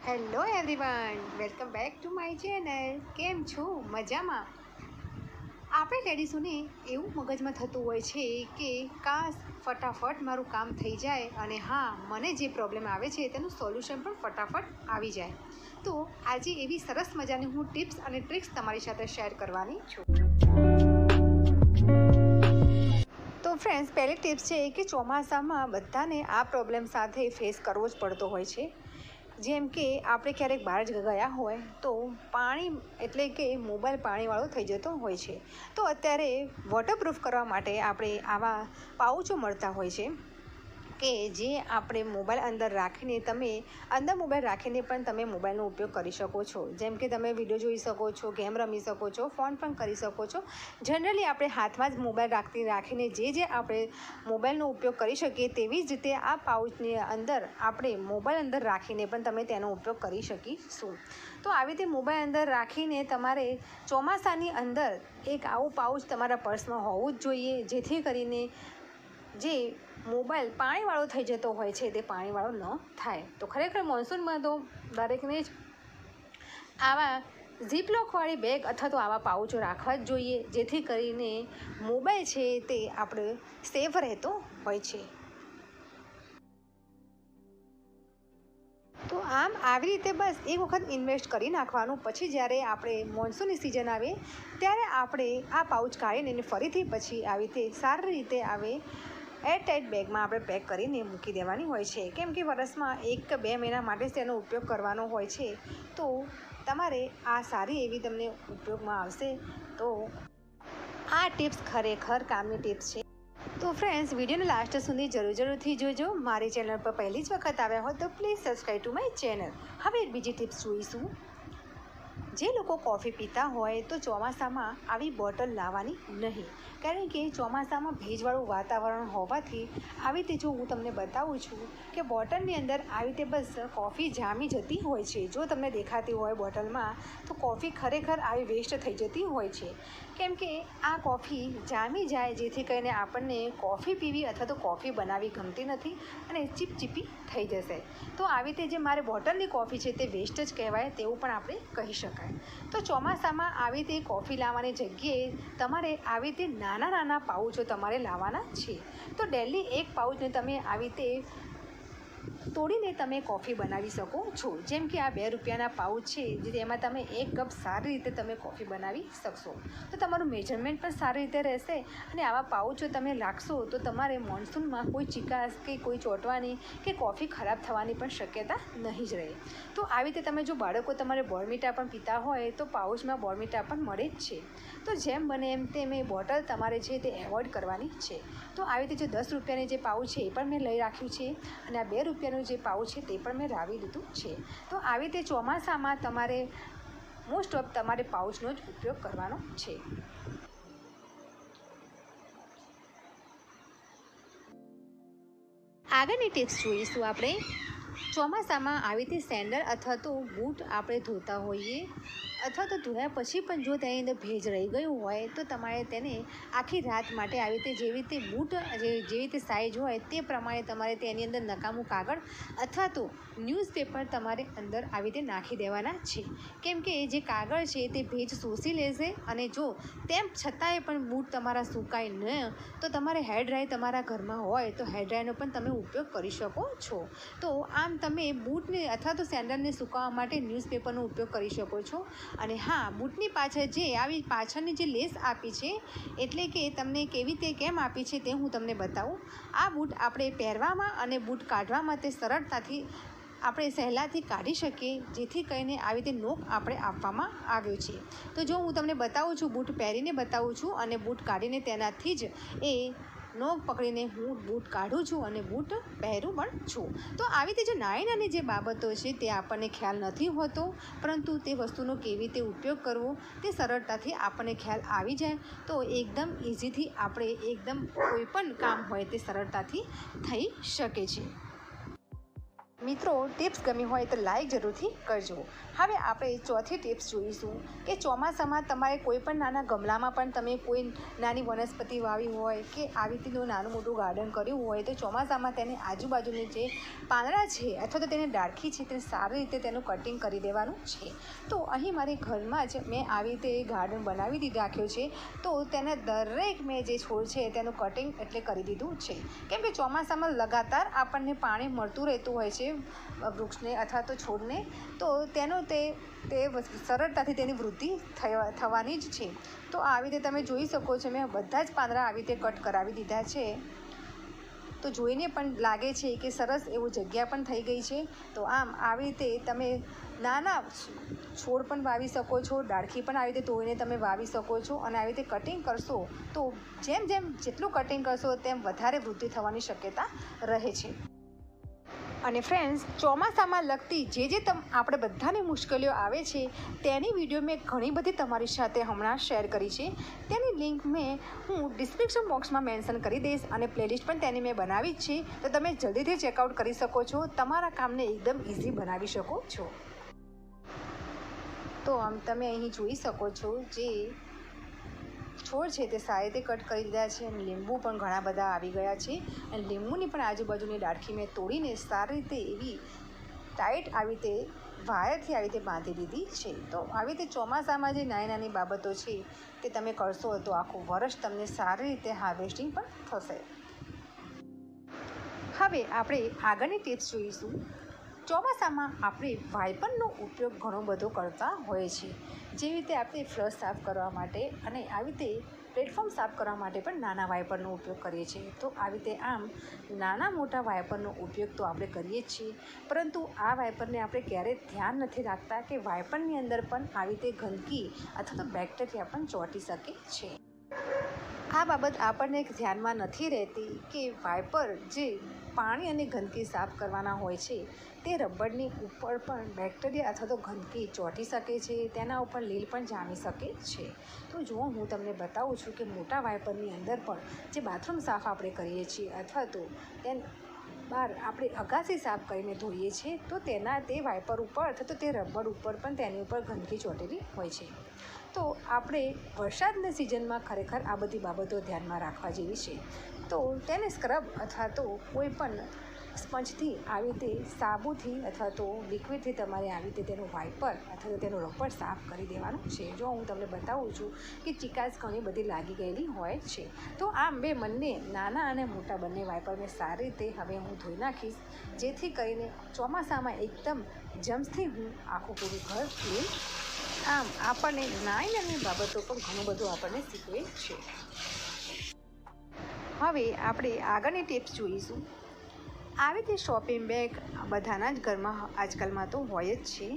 Hello everyone welcome back to my channel કેમ છો? મજામાં? આપણે લેડીઝોને એવું મગજમાં થતું હોય છે કે કાશ ફટાફટ મારું કામ થઈ જાય અને હા, મને જે પ્રોબ્લેમ આવે છે તેનું સોલ્યુશન પણ ફટાફટ આવી જાય. તો આજે એવી સરસ મજાની હું ટિપ્સ અને ટ્રિક્સ તમારી સાથે શેર કરવાની છું. તો ફ્રેન્ડ્સ પહેલી ટિપ્સ છે કે ચોમાસામાં બધાને આ પ્રોબ્લેમ સાથે ફેસ કરવો જ પડતો હોય છે. જેમ કે આપણે ક્યારેક બહાર જ ગયા હોય તો પાણી એટલે કે મોબાઈલ પાણીવાળો થઈ જતો હોય છે. તો અત્યારે વોટરપ્રૂફ કરવા માટે આપણે આવા પાઉચો મળતા હોય છે. કે જે આપણે મોબાઈલ અંદર રાખીને તમે અંદર મોબાઈલ રાખીને પણ તમે મોબાઈલનો ઉપયોગ કરી શકો છો. જેમ કે તમે વીડિયો જોઈ શકો છો, ગેમ રમી શકો છો, ફોન પણ કરી શકો છો. જનરલી આપણે હાથમાં જ મોબાઈલ રાખતી રાખીને જે જે આપણે મોબાઈલનો ઉપયોગ કરી શકીએ તેવી જ રીતે આ પાઉચની અંદર આપણે મોબાઈલ અંદર રાખીને પણ તમે તેનો ઉપયોગ કરી શકીશું. તો આવી રીતે મોબાઈલ અંદર રાખીને તમારે ચોમાસાની અંદર એક આવું પાઉચ તમારા પર્સમાં હોવું જ જોઈએ, જેથી કરીને જે મોબાઈલ પાણીવાળો થઈ જતો હોય છે તે પાણીવાળો ન થાય. તો ખરેખર મોન્સૂનમાં તો દરેકને જ આવા ઝીપલોકવાળી બેગ અથવા તો આવા પાઉચો રાખવા જ જોઈએ, જેથી કરીને મોબાઈલ છે તે આપણે સેફ રહેતો હોય છે. તો આમ આવી રીતે બસ એક વખત ઇન્વેસ્ટ કરી નાખવાનું, પછી જ્યારે આપણે મોન્સૂનની સિઝન આવે, ત્યારે આપણે આ પાઉચ કાઢીને ફરીથી પછી આવી રીતે સારી રીતે આવે એરટાઇટ બેગમાં આપણે પેક કરીને મૂકી દેવાની હોય છે. કેમ કે વરસમાં એક કે બે મહિના માટે જ તેનો ઉપયોગ કરવાનો હોય છે. તો તમારે આ સારી એવી તમને ઉપયોગમાં આવશે. તો આ ટિપ્સ ખરેખર કામની ટિપ્સ છે. તો ફ્રેન્ડ્સ વિડીયોને લાસ્ટ સુધી જરૂર જરૂરથી જોજો. મારી ચેનલ પર પહેલી જ વખત આવ્યા હોય તો please subscribe to my channel હવે બીજી ટિપ્સ જોઈશું. જે લોકો કોફી પીતા હોય તો ચોમાસામાં આવી બોટલ લાવવાની નહીં. કારણ કે ચોમાસામાં ભેજવાળું વાતાવરણ હોવાથી આવી રીતે જો હું તમને બતાવું છું કે બોટલની અંદર આવી રીતે બસ કોફી જામી જતી હોય છે. જો તમને દેખાતી હોય બોટલમાં, તો કોફી ખરેખર આવી વેસ્ટ થઈ જતી હોય છે. કેમ કે આ કોફી જામી જાય જેથી કરીને આપણને કોફી પીવી અથવા તો કોફી બનાવી ગમતી નથી અને ચીપચીપી થઈ જશે. તો આવી રીતે જે મારે બોટલની કોફી છે તે વેસ્ટ જ કહેવાય તેવું પણ આપણે કહી શકાય. તો ચોમાસામાં આવી રીતે કોફી લાવવાની જગ્યાએ તમારે આવી રીતે નાના નાના પાઉચો તમારે લાવવાના છે. તો ડેલી એક પાઉચને તમે આવી રીતે તોડીને તમે કોફી બનાવી શકો છો. જેમ કે આ બે રૂપિયાના પાઉચ છે, જે તેમાં તમે એક કપ સારી રીતે તમે કોફી બનાવી શકશો. તો તમારું મેજરમેન્ટ પણ સારી રીતે રહેશે અને આવા પાઉચો તમે લાગશો તો તમારે મોન્સૂનમાં કોઈ ચિકાસ કે કોઈ ચોંટવાની કે કોફી ખરાબ થવાની પણ શક્યતા નહીં જ રહે. તો આવી રીતે તમે જો બાળકો તમારે બોર્મિટા પણ પીતા હોય તો પાઉચમાં બોર્મિટા પણ મળે જ છે. તો જેમ બને એમ તેમ એ બોટલ તમારે છે તે એવોઇડ કરવાની છે. તો આવી રીતે જે દસ રૂપિયાની જે પાઉચ છે એ પણ મેં લઈ રાખ્યું છે અને આ બે રૂપિયાનું જે પાઉ છે તે પણ મેં રાવી લીધું છે. તો આવી રીતે ચોમાસામાં તમારે મોસ્ટ ઓફ તમારે પાઉચનો જ ઉપયોગ કરવાનો છે. આગળની ટિપ્સ જોઈશું આપણે. ચોમાસામાં આવી રીતે સેન્ડલ અથવા તો બૂટ આપણે ધોતા હોઈએ. અથવા તો ધોયા પછી પણ જો તેની અંદર ભેજ રહી ગયું હોય, તો તમારે તેને આખી રાત માટે આવી રીતે જેવી રીતે બૂટ જેવી રીતે સાઇઝ હોય તે પ્રમાણે તમારે તેની અંદર નકામું કાગળ અથવા તો ન્યૂઝપેપર તમારે અંદર આવી રીતે નાખી દેવાના છે. કેમ કે જે કાગળ છે તે ભેજ શોષી લેશે અને જો તેમ છતાંય પણ બૂટ તમારા સુકાય ન, તો તમારે હેર ડ્રાય તમારા ઘરમાં હોય, તો હેર ડ્રાયનો પણ તમે ઉપયોગ કરી શકો છો. તો આમ તમે બૂટને અથવા તો સેન્ડલને સુકાવવા માટે ન્યૂઝપેપરનો ઉપયોગ કરી શકો છો. અને હા, બૂટની પાછળ જે આવી પાછળની જે લેસ આપી છે, એટલે કે તમને કેવી રીતે કેમ આપી છે તે હું તમને બતાવું. આ બૂટ આપણે પહેરવામાં અને બૂટ કાઢવામાં તે સરળતાથી આપણે સહેલાથી કાઢી શકીએ, જેથી કરીને આવી રીતે નોક આપણે આપવામાં આવ્યો છે. તો જો હું તમને બતાવું છું, બૂટ પહેરીને બતાવું છું અને બૂટ કાઢીને તેનાથી જ એ નોક પકડીને હું બૂટ કાઢું છું અને બૂટ પહેરું પણ છું. તો આવી રીતે જે નાની નાની જે બાબતો છે તે આપણને ખ્યાલ નથી હોતો, પરંતુ તે વસ્તુનો કેવી રીતે ઉપયોગ કરવો તે સરળતાથી આપણને ખ્યાલ આવી જાય. તો એકદમ ઇઝીથી આપણે એકદમ કોઈ પણ કામ હોય તે સરળતાથી થઈ શકે છે. મિત્રો ટિપ્સ ગમી હોય તો લાઈક જરૂરથી કરજો. હવે આપણે ચોથી ટિપ્સ જોઈશું કે ચોમાસામાં તમારે કોઈ પણ નાના ગમલામાં પણ તમે કોઈ નાની વનસ્પતિ વાવી હોય કે આવી રીતનું નાનું મોટું ગાર્ડન કર્યું હોય તો ચોમાસામાં તેની આજુબાજુની જે પાંદડા છે અથવા તો તેની ડાળખી છે તે સારી રીતે તેનું કટિંગ કરી દેવાનું છે. તો અહીં મારી ઘરમાં જ મેં આવી રીતે ગાર્ડન બનાવી દીધું રાખ્યો છે. તો તેના દરેક મેં જે છોડ છે તેનું કટિંગ એટલે કરી દીધું છે. કેમ કે ચોમાસામાં લગાતાર આપણને પાણી મળતું રહેતું હોય છે વૃક્ષને અથવા તો છોડને, તો તેનો તે તે સરળતાથી તેની વૃદ્ધિ થવા થવાની જ છે. તો આવી રીતે તમે જોઈ શકો છો, મેં બધા જ પાંદડા આવી રીતે કટ કરાવી દીધા છે. તો જોઈને પણ લાગે છે કે સરસ એવું જગ્યા પણ થઈ ગઈ છે. તો આમ આવી રીતે તમે નાના છોડ પણ વાવી શકો છો, ડાળખી પણ આવી રીતે તોડીને તમે વાવી શકો છો અને આવી રીતે કટિંગ કરશો, તો જેમ જેમ જેટલું કટિંગ કરશો, તેમ વધારે વૃદ્ધિ થવાની શક્યતા રહે છે. અને ફ્રેન્ડ્સ ચોમાસામાં લગતી જે જે તમ, આપણે બધાની મુશ્કેલીઓ આવે છે, તેની વીડિયો મેં ઘણી બધી તમારી સાથે હમણાં શેર કરી છે. તેની લિંક મેં હું ડિસ્ક્રિપ્શન બોક્સમાં મેન્શન કરી દઈશ અને પ્લેલિસ્ટ પણ તેની મેં બનાવી જ છે. તો તમે જલ્દીથી ચેકઆઉટ કરી શકો છો. તમારા કામને એકદમ ઇઝી બનાવી શકો છો. તો આમ તમે અહીં જોઈ શકો છો જે છોડ છે તે સારી રીતે કટ કરી દીધા છે અને લીંબુ પણ ઘણા બધા આવી ગયા છે. અને લીંબુની પણ આજુબાજુની ડાળખી મેં તોડીને સારી રીતે એવી ટાઈટ આવી રીતે વાયરથી આવી રીતે બાંધી દીધી છે. તો આવી રીતે ચોમાસામાં જે નાની નાની બાબતો છે તે તમે કરશો તો આખું વર્ષ તમને સારી રીતે હાર્વેસ્ટિંગ પણ થશે. હવે આપણે આગળની ટિપ્સ જોઈશું. ચોમાસામાં આપણે વાઇપરનો ઉપયોગ ઘણો બધો કરતા હોઈએ છીએ. જેવી રીતે આપણે ફ્લશ સાફ કરવા માટે અને આવી રીતે પ્લેટફોર્મ સાફ કરવા માટે પણ નાના વાઇપરનો ઉપયોગ કરીએ છીએ. તો આવી રીતે આમ નાના મોટા વાઇપરનો ઉપયોગ તો આપણે કરીએ જ છીએ. પરંતુ આ વાઇપરને આપણે ક્યારેય ધ્યાન નથી રાખતા કે વાઇપરની અંદર પણ આવી રીતે ગંદકી અથવા તો બેક્ટેરિયા પણ ચોંટી શકે છે. આ બાબત આપણને ધ્યાનમાં નથી રહેતી કે વાઇપર જે પાણી અને ગંદકી સાફ કરવાના હોય છે. તે રબરની ઉપર પણ બેક્ટેરિયા અથવા તો ગંદકી ચોંટી શકે છે. તેના ઉપર લીલ પણ જામી શકે છે. તો જુઓ, હું તમને બતાવું છું કે મોટા વાઇપરની અંદર પણ જે બાથરૂમ સાફ આપણે કરીએ છીએ અથવા તો તેન બહાર આપણે અગાસી સાફ કરીને ધોઈએ છીએ, તો તેના તે વાઇપર ઉપર અથવા તો તે રબર ઉપર પણ તેની ઉપર ગંદકી ચોંટેલી હોય છે. તો આપણે વરસાદની સિઝનમાં ખરેખર આ બધી બાબતો ધ્યાનમાં રાખવા જેવી છે. તો તેને સ્ક્રબ અથવા તો કોઈ પણ સ્પંજથી આવી રીતે સાબુથી અથવા તો લિક્વિડથી તમારે આવી રીતે તેનું વાઇપર અથવા તો તેનું રબર સાફ કરી દેવાનું છે. જો હું તમને બતાવું છું કે ચિકાસ ઘણી બધી લાગી ગયેલી હોય છે, તો આમ બે બંને, નાના અને મોટા બંને વાઇપર મેં સારી રીતે હવે હું ધોઈ નાખીશ, જેથી કરીને ચોમાસામાં એકદમ જમ્સથી હું આખું પૂરું ઘર ક્લીન આમ આપણને નાની નાની બાબતો પણ ઘણું બધું આપણને શીખવે છે. હવે આપણે આગળની ટિપ્સ જોઈશું. આવી રીતે શોપિંગ બેગ બધાના જ ઘરમાં આજકાલમાં તો હોય જ છે.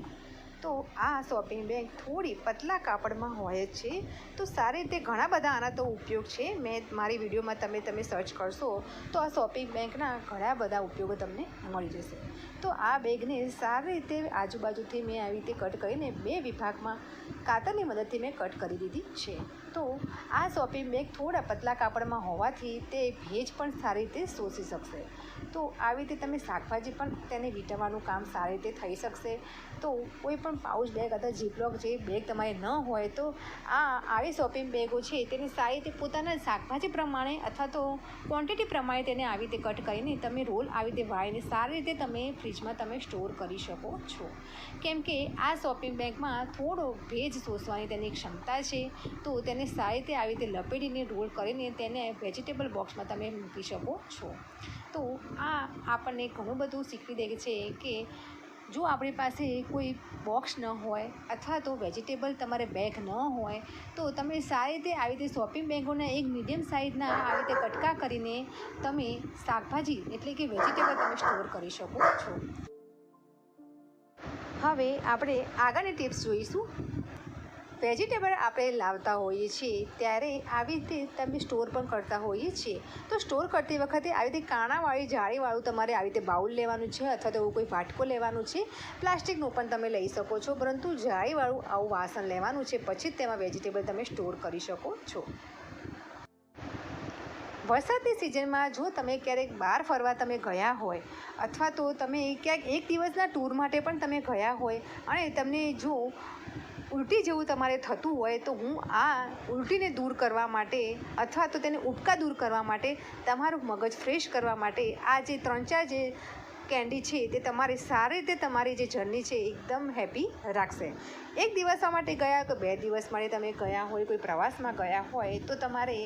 તો આ શોપિંગ બેગ થોડી પતલા કાપડમાં હોય જ છે. તો સારી રીતે ઘણા બધા આના તો ઉપયોગ છે. મેં મારી વિડીયોમાં તમે તમે સર્ચ કરશો તો આ શોપિંગ બેગના ઘણા બધા ઉપયોગો તમને મળી જશે. તો આ બેગને સારી રીતે આજુબાજુથી મેં આવી રીતે કટ કરીને બે વિભાગમાં કાતરની મદદથી મેં કટ કરી દીધી છે. તો આ શોપિંગ બેગ થોડા પતલા કાપડમાં હોવાથી તે ભેજ પણ સારી રીતે શોષી શકશે. તો આવી રીતે તમે શાકભાજી પણ તેને વીંટવાનું કામ સારી રીતે થઈ શકશે. તો કોઈ પણ પાઉચ બેગ અથવા જીપલોક જે બેગ તમારે ન હોય તો આ આવી શોપિંગ બેગો છે તેને સારી રીતે પોતાના શાકભાજી પ્રમાણે અથવા તો ક્વોન્ટિટી પ્રમાણે તેને આવી રીતે કટ કરીને તમે રોલ આવી રીતે વાળીને સારી રીતે તમે ફ્રીજમાં તમે સ્ટોર કરી શકો છો. કેમ કે આ શોપિંગ બેગમાં થોડો ભેજ શોષવાની તેની ક્ષમતા છે. તો તેને સારી રીતે આવી રીતે લપેટીને રોલ કરીને તેને વેજીટેબલ બોક્સમાં તમે મૂકી શકો છો. તો આ આપણને ઘણું બધું શીખવી દે છે કે જો આપણી પાસે કોઈ બોક્સ ન હોય અથવા તો વેજીટેબલ તમારે બેગ ન હોય, તો તમે સારી રીતે આવી રીતે શોપિંગ બેગોના એક મીડિયમ સાઇઝના આવી રીતે કટકા કરીને તમે શાકભાજી એટલે કે વેજીટેબલ તમે સ્ટોર કરી શકો છો. હવે આપણે આગળની ટિપ્સ જોઈશું. વેજીટેબલ આપણે લાવતા હોઈએ છીએ, ત્યારે આવી રીતે તમે સ્ટોર પણ કરતા હોઈએ છીએ. તો સ્ટોર કરતી વખતે આવી રીતે કાણાવાળી, જાળીવાળું તમારે આવી રીતે બાઉલ લેવાનું છે અથવા તો એવું કોઈ વાટકો લેવાનું છે. પ્લાસ્ટિકનું પણ તમે લઈ શકો છો, પરંતુ જાળીવાળું આવું વાસણ લેવાનું છે, પછી જ તેમાં વેજીટેબલ તમે સ્ટોર કરી શકો છો. વરસાદની સિઝનમાં જો તમે ક્યારેક બહાર ફરવા તમે ગયા હોય, અથવા તો તમે ક્યાંક એક દિવસના ટૂર માટે પણ તમે ગયા હોય, અને તમને જો ઉલટી જેવું તમારે થતું હોય તો હું આ ઉલટીને દૂર કરવા માટે અથવા તો તેને ઉપકા દૂર કરવા માટે, તમારું મગજ ફ્રેશ કરવા માટે આ જે ત્રણ ચાર જે કેન્ડી છે તે તમારી સારી રીતે તમારી જે જર્ની છે એકદમ હેપી રાખશે. એક દિવસ માટે ગયા કે બે દિવસ માટે તમે ગયા હોય, કોઈ પ્રવાસમાં ગયા હોય તો તમારે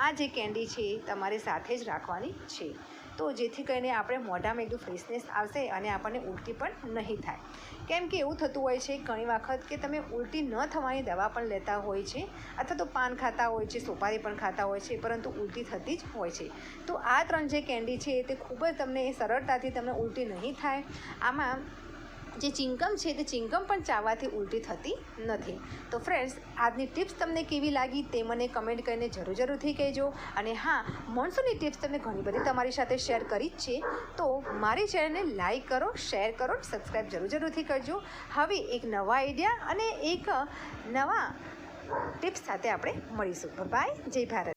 આ જે કેન્ડી છે તમારે સાથે જ રાખવાની છે. તો જેથી કરીને આપણે મોઢામાં એકદમ ફ્રેશનેસ આવશે અને આપણને ઉલટી પણ નહીં થાય. કેમ કે એવું થતું હોય છે ઘણી વખત કે તમે ઉલટી ન થવાની દવા પણ લેતા હોય છે અથવા તો પાન ખાતા હોય છે, સોપારી પણ ખાતા હોય છે, પરંતુ ઉલટી થતી જ હોય છે. તો આ ત્રણ જે કેન્ડી છે તે ખૂબ જ તમને સરળતાથી તમને ઉલટી નહીં થાય. આમાં જે ચિંગમ છે તે ચિંગમ પણ ચાવવાથી ઉલટી થતી નથી. તો ફ્રેન્ડ્સ આજની ટિપ્સ તમને કેવી લાગી તે મને કમેન્ટ કરીને જરૂર જરૂરથી કહેજો. અને હા મોન્સૂનની ટિપ્સ તમને ઘણી બધી તમારી સાથે શેર કરી જ છે. તો મારી ચેનલને લાઈક કરો શેર કરો સબસ્ક્રાઈબ જરૂર જરૂરથી કરજો. હવે એક નવા આઈડિયા અને એક નવા ટિપ્સ સાથે આપણે મળીશું. બાય જય ભારત.